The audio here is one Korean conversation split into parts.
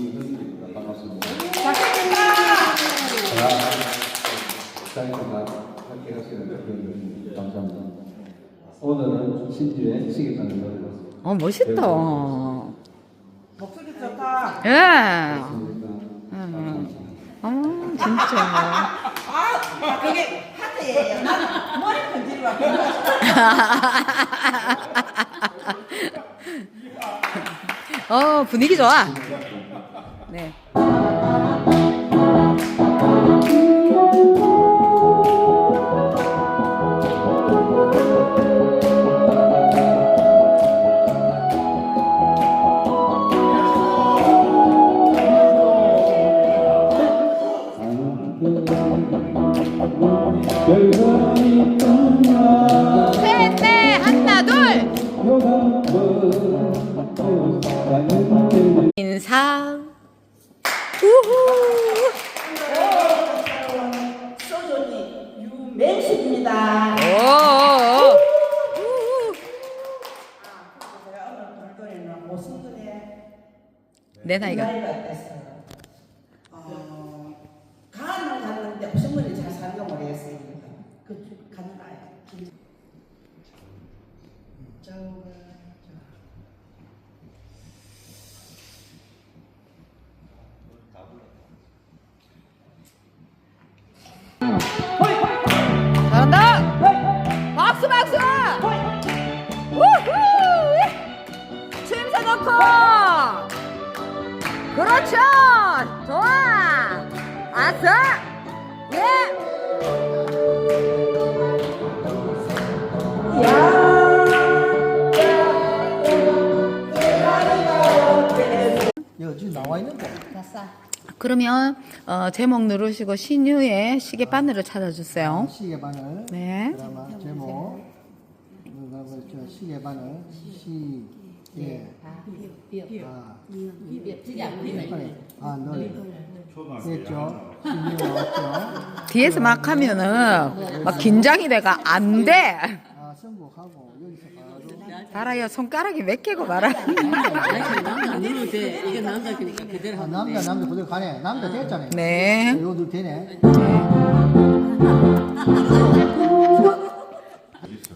이현주입니다. 반갑습니다. 박수입니다. 사이트가 함께 하시는 대표님 감사합니다. 오늘은 신주의 시계판을 넣어봤습니다. 어 멋있다. 목소리 좋다. 예. 감사합니다. 어 진짜. 아, 그게 하트예요. 난 머리 건드리고 왔거든. 어 분위기 좋아. 네. 별 우후. 소존이 유맹식입니다. 오. 내 나이가. 어, 간을 갔는데 무슨 분이 잘 사는 거 모르겠어요. 그 가는 아야. 저거 잘한다. 박수, 박수. 우후. 추임새 넣고. 그렇죠. 좋아. 아싸. 나와 있는데. 그러면 어, 제목 누르시고 신유의 시계 바늘을 찾아주세요. 시계 바늘. 네. 드라마 제목. 저 시계 바늘. 시계. 아. 아, 널. 됐죠? 신유? 뒤에서 막 하면은 막 긴장이 돼가 안 돼. 아, 선곡하고 달아요 손가락이 몇 개고 말아. 아니 남자 안 넣어도 돼. 이게 남자 그러니까 그대로 아, 하면 남자 남자 그대로 가네. 남자 됐잖아요. 네. 이거도 되네.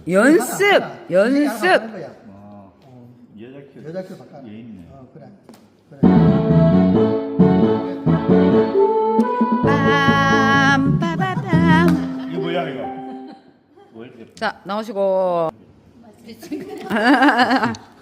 연습, 하는 연습. 거야. 여자 키 여자 키 바꿔. 예인이네. 어, 그래. 그래. 빰, 빠바밤. 이거 뭐야 이거? 자, 나오시고. It's